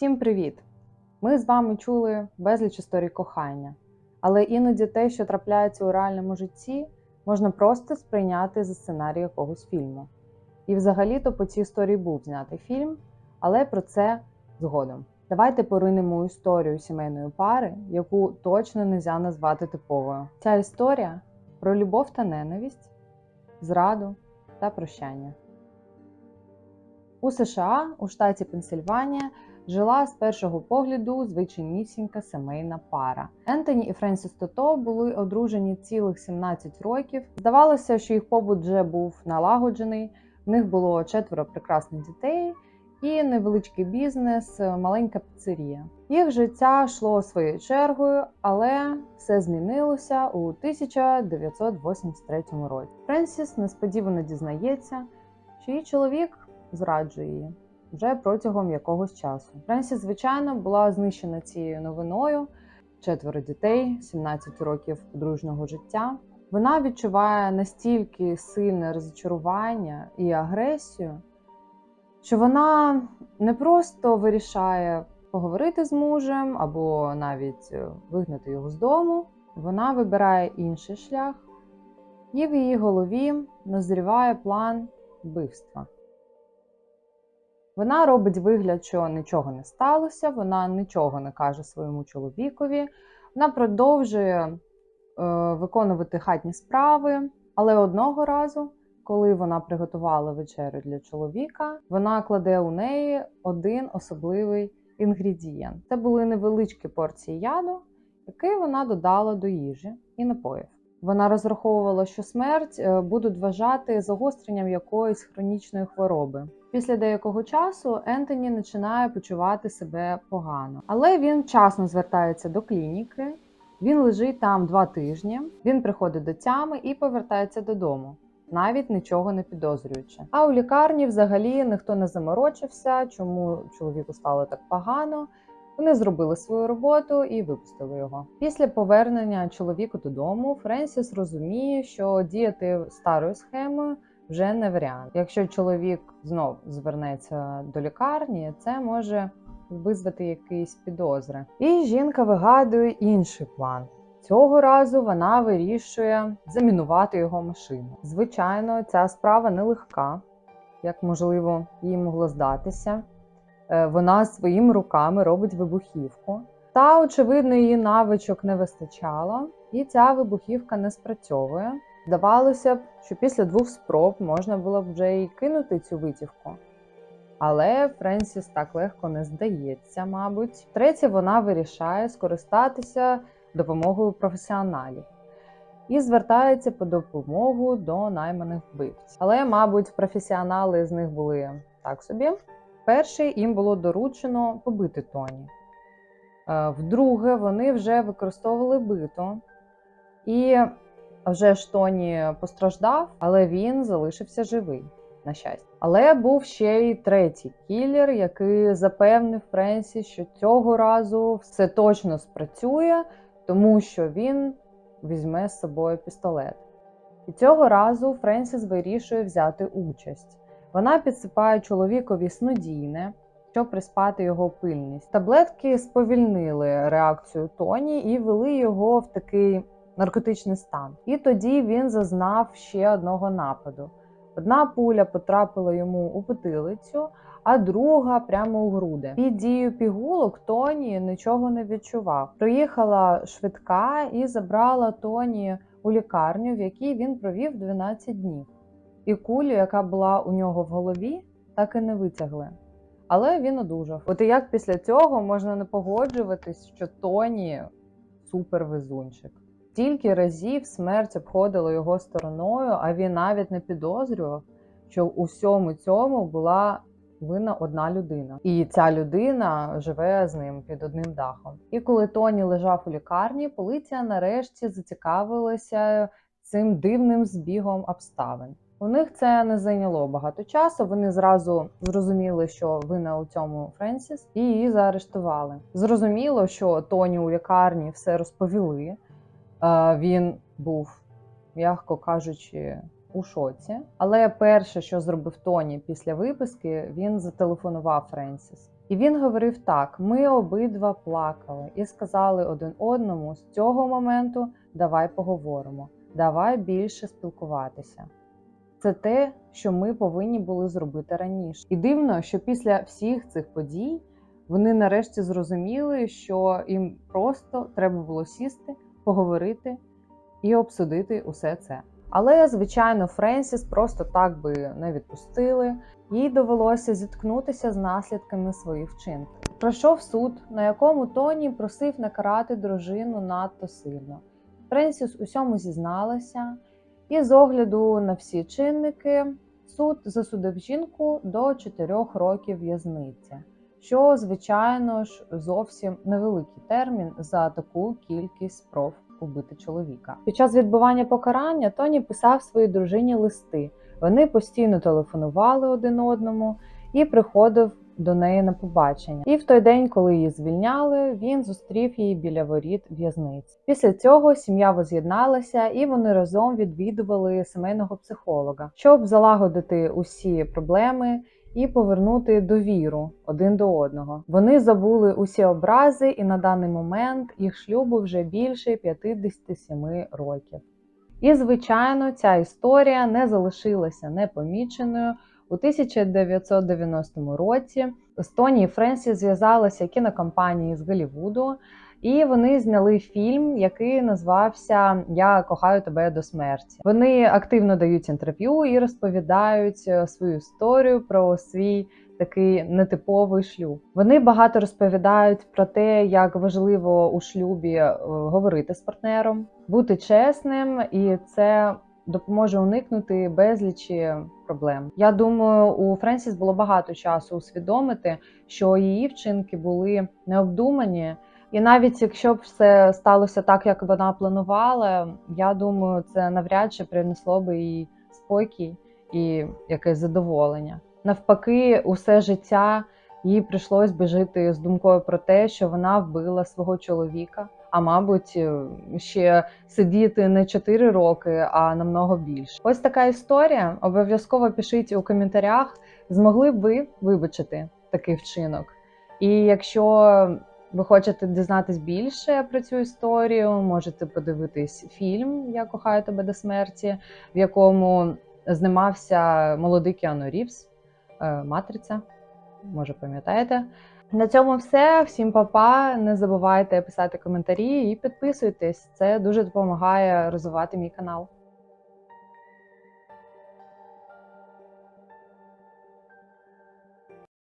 Всім привіт! Ми з вами чули безліч історій кохання, але іноді те, що трапляється у реальному житті, можна просто сприйняти за сценарій якогось фільму. І взагалі-то по цій історії був знятий фільм, але про це згодом. Давайте поринемо історію сімейної пари, яку точно не можна назвати типовою. Ця історія про любов та ненависть, зраду та прощання. У США, у штаті Пенсильванія, жила з першого погляду звичайнісінька сімейна пара. Ентоні і Френсіс Тото були одружені цілих 17 років. Здавалося, що їх побут вже був налагоджений. В них було четверо прекрасних дітей і невеличкий бізнес, маленька піцерія. Їх життя йшло своєю чергою, але все змінилося у 1983 році. Френсіс несподівано дізнається, що її чоловік зраджує її вже протягом якогось часу. Френсіс, звичайно, була знищена цією новиною. Четверо дітей, 17 років подружнього життя. Вона відчуває настільки сильне розчарування і агресію, що вона не просто вирішає поговорити з мужем або навіть вигнати його з дому. Вона вибирає інший шлях, і в її голові назріває план вбивства. Вона робить вигляд, що нічого не сталося, вона нічого не каже своєму чоловікові, вона продовжує е, виконувати хатні справи, але одного разу, коли вона приготувала вечерю для чоловіка, вона кладе у неї один особливий інгредієнт. Це були невеличкі порції яду, який вона додала до їжі і напоїв. Вона розраховувала, що смерть е, будуть вважати загостренням якоїсь хронічної хвороби. Після деякого часу Ентоні починає почувати себе погано, але він вчасно звертається до клініки. Він лежить там два тижні. Він приходить до тями і повертається додому, навіть нічого не підозрюючи. А у лікарні взагалі ніхто не заморочився, чому чоловіку стало так погано. Вони зробили свою роботу і випустили його. Після повернення чоловіка додому Френсіс розуміє, що діяти старою схемою вже не варіант. Якщо чоловік знов звернеться до лікарні, це може визвати якісь підозри. І жінка вигадує інший план. Цього разу вона вирішує замінувати його машину. Звичайно, ця справа нелегка, як можливо їй могло здатися. Е, вона своїми руками робить вибухівку. Та, очевидно, її навичок не вистачало, і ця вибухівка не спрацьовує. Здавалося б, що після двох спроб можна було б вже і кинути цю витівку. Але Френсіс так легко не здається, мабуть. Третє, вона вирішає скористатися допомогою професіоналів і звертається по допомогу до найманих вбивців. Але, мабуть, професіонали з них були так собі. Перший їм було доручено побити Тоні. Е, вдруге, вони вже використовували бито, і вже ж Тоні постраждав, але він залишився живий, на щастя. Але був ще й третій кілер, який запевнив Френсі, що цього разу все точно спрацює, тому що він візьме з собою пістолет. І цього разу Френсіс вирішує взяти участь. Вона підсипає чоловікові снодійне, щоб приспати його пильність. Таблетки сповільнили реакцію Тоні і вели його в такий наркотичний стан. І тоді він зазнав ще одного нападу. Одна пуля потрапила йому у потилицю, а друга прямо у груди. Під дією пігулок Тоні нічого не відчував. Приїхала швидка і забрала Тоні у лікарню, в якій він провів 12 днів і кулю, яка була у нього в голові, так і не витягли. Але він одужав. От і як після цього можна не погоджуватись, що Тоні супервезунчик. Тільки разів смерть обходила його стороною, а він навіть не підозрював, що у всьому цьому була винна одна людина. І ця людина живе з ним під одним дахом. І коли Тоні лежав у лікарні, поліція нарешті зацікавилася цим дивним збігом обставин. У них це не зайняло багато часу. Вони зразу зрозуміли, що вина у цьому Френсіс, і її заарештували. Зрозуміло, що Тоні у лікарні все розповіли. Він був, м'яко кажучи, у шоці. Але перше, що зробив Тоні після виписки, він зателефонував Френсіс І він говорив так: ми обидва плакали і сказали один одному з цього моменту давай поговоримо, давай більше спілкуватися. Це те, що ми повинні були зробити раніше. І дивно, що після всіх цих подій вони нарешті зрозуміли, що їм просто треба було сісти, поговорити і обсудити усе це. Але, звичайно, Френсіс просто так би не відпустили, їй довелося зіткнутися з наслідками своїх вчинків. Пройшов суд, на якому Тоні просив не карати дружину надто сильно. Френсіс усьому зізналася, і з огляду на всі чинники суд засудив жінку до 4 років в'язниці, що, звичайно ж, зовсім невеликий термін за таку кількість спроб убити чоловіка. Під час відбування покарання Тоні писав своїй дружині листи. Вони постійно телефонували один одному і приходив до неї на побачення. І в той день, коли її звільняли, він зустрів її біля воріт в'язниці. Після цього сім'я воз'єдналася і вони разом відвідували сімейного психолога, щоб залагодити усі проблеми. І повернути довіру один до одного. Вони забули усі образи, і на даний момент їх шлюбу вже більше 57 років. І, звичайно, ця історія не залишилася непоміченою. У 1990 році з Тоні і Френсі зв'язалася кінокомпанії з Голлівуду, і вони зняли фільм, який назвався Я кохаю тебе до смерті. Вони активно дають інтерв'ю і розповідають е, свою історію про свій такий нетиповий шлюб. Вони багато розповідають про те, як важливо у шлюбі е, говорити з партнером, бути чесним, і це допоможе уникнути безлічі проблем. Я думаю, у Френсіс було багато часу усвідомити, що її вчинки були необдумані. І навіть якщо б все сталося так, як вона планувала, я думаю, це навряд чи принесло би їй спокій і якесь задоволення. Навпаки, усе життя їй прийшлось би жити з думкою про те, що вона вбила свого чоловіка, а мабуть, ще сидіти не 4 роки, а намного більше. Ось така історія. Обов'язково пишіть у коментарях, змогли б ви вибачити такий вчинок. І якщо ви хочете дізнатись більше про цю історію, можете подивитись фільм Я кохаю тебе до смерті, в якому знімався молодий Кіану Рівс, е, Матриця. Може, пам'ятаєте? На цьому все. Всім па-па. Не забувайте писати коментарі і підписуйтесь. Це дуже допомагає розвивати мій канал.